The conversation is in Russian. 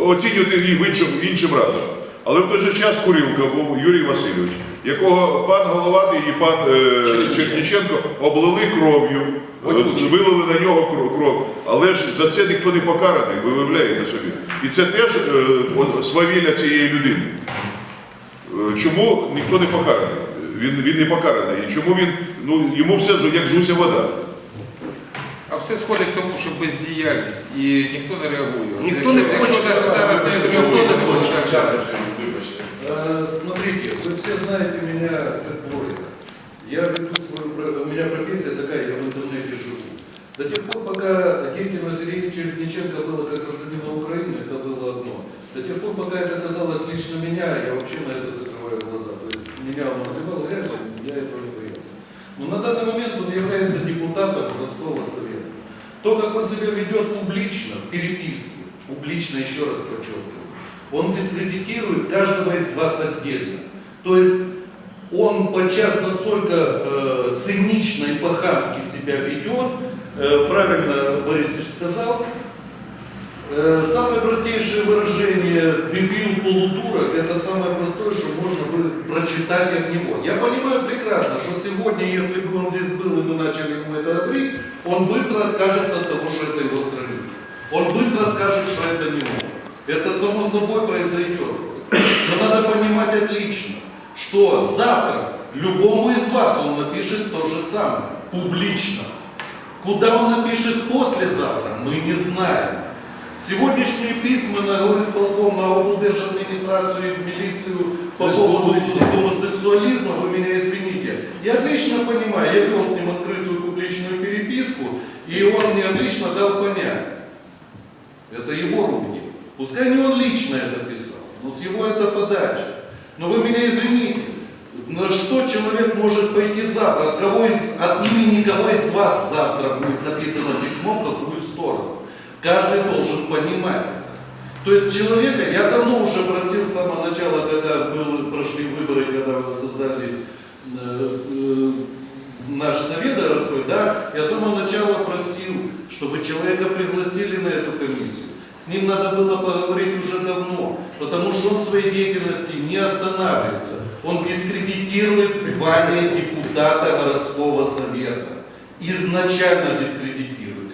оцінювати її в іншим, іншим разом. Але в той же час Курилка був Юрій Васильович, якого пан Головатий і пан е, Черніченко облили кров'ю, е, вилили на нього кров, кров. Але ж за це ніхто не покараний, ви виявляєте собі. І це теж е, от свавілля цієї людини. Е, Чому ніхто не покараний? Він, він не покараний. І чому він, ну, йому все як з гуся вода. А все сходить к тому, що бездіяльність і ніхто не реагує. От Ніхто якщо, не хоче якщо навіть зараз не ніхто реагує, не то хоче. буде далі. Э, Смотрите, вы все знаете меня как блогера. Я веду свою, про- у меня профессия такая, я в интернете живу. До тех пор, пока деятельность Ильи Черниченко была как гражданина Украины, это было одно. До тех пор, пока это касалось лично меня, я вообще на это закрываю глаза. То есть меня он отбивал грязью, я этого не боялся. Но на данный момент он является депутатом городского совета. То, как он себя ведет публично, в переписке, публично, еще раз подчеркиваю, он дискредитирует каждого из вас отдельно. То есть он подчас настолько э, цинично и по-хамски себя ведет, э, правильно Борисович сказал, Э, Самое простейшее выражение «дебил полутурок» это самое простое, что можно бы прочитать от него. Я понимаю прекрасно, что сегодня, если бы он здесь был и мы начали ему это говорить, он быстро откажется от того, что это его страница. Он быстро скажет, что это не он. Это само собой произойдет. Но надо понимать отлично, что завтра любому из вас он напишет то же самое, публично. Куда он напишет послезавтра, мы не знаем. Сегодняшние письма на горисполком, на облдержадминистрацию и в милицию по поводу гомосексуализма, вы меня извините. Я отлично понимаю, я вел с ним открытую публичную переписку, и он мне отлично дал понять. Это его рук дело. Пускай не он лично это писал, но с его это подачи. Но вы меня извините, на что человек может пойти завтра? От, кого из, от имени кого из вас завтра будет написано письмо, в какую сторону? Каждый должен понимать это. То есть человека, я давно уже просил с самого начала, когда был, прошли выборы, когда создались э, э, наш совет городской, да, я с самого начала просил, чтобы человека пригласили на эту комиссию. С ним надо было поговорить уже давно, потому что он в своей деятельности не останавливается. Он дискредитирует звание депутата городского совета. Изначально дискредитирует.